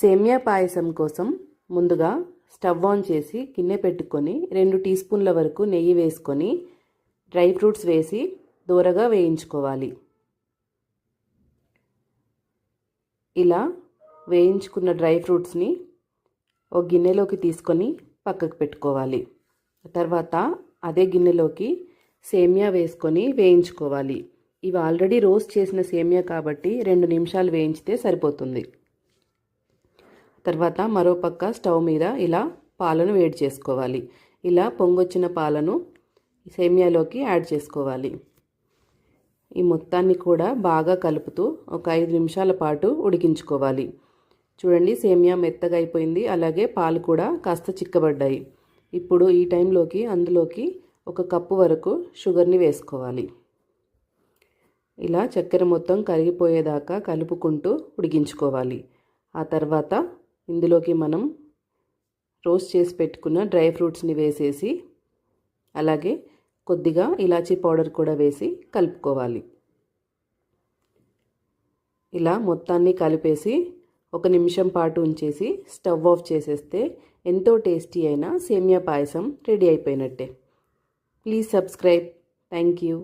సేమియా పాయసం కోసం ముందుగా స్టవ్ ఆన్ చేసి గిన్నె పెట్టుకొని రెండు టీ స్పూన్ల వరకు నెయ్యి వేసుకొని డ్రై ఫ్రూట్స్ వేసి దూరగా వేయించుకోవాలి. ఇలా వేయించుకున్న డ్రై ఫ్రూట్స్ని ఒక గిన్నెలోకి తీసుకొని పక్కకు పెట్టుకోవాలి. తర్వాత అదే గిన్నెలోకి సేమియా వేసుకొని వేయించుకోవాలి. ఇవి ఆల్రెడీ రోస్ట్ చేసిన సేమియా కాబట్టి రెండు నిమిషాలు వేయించితే సరిపోతుంది. తర్వాత మరో పక్క స్టవ్ మీద ఇలా పాలను వేడి చేసుకోవాలి. ఇలా పొంగొచ్చిన పాలను సేమియాలోకి యాడ్ చేసుకోవాలి. ఈ మొత్తాన్ని కూడా బాగా కలుపుతూ ఒక ఐదు నిమిషాల పాటు ఉడికించుకోవాలి. చూడండి సేమియా మెత్తగా అయిపోయింది. అలాగే పాలు కూడా కాస్త చిక్కబడ్డాయి. ఇప్పుడు ఈ టైంలోకి అందులోకి ఒక కప్పు వరకు షుగర్ని వేసుకోవాలి. ఇలా చక్కెర మొత్తం కరిగిపోయేదాకా కలుపుకుంటూ ఉడికించుకోవాలి. ఆ తర్వాత ఇందులోకి మనం రోస్ట్ చేసి పెట్టుకున్న డ్రై ఫ్రూట్స్ని వేసేసి అలాగే కొద్దిగా ఇలాచీ పౌడర్ కూడా వేసి కలుపుకోవాలి. ఇలా మొత్తాన్ని కలిపేసి ఒక నిమిషం పాటు ఉంచేసి స్టవ్ ఆఫ్ చేసేస్తే ఎంతో టేస్టీ అయిన సేమియా పాయసం రెడీ అయిపోయినట్టే. Please subscribe. Thank you.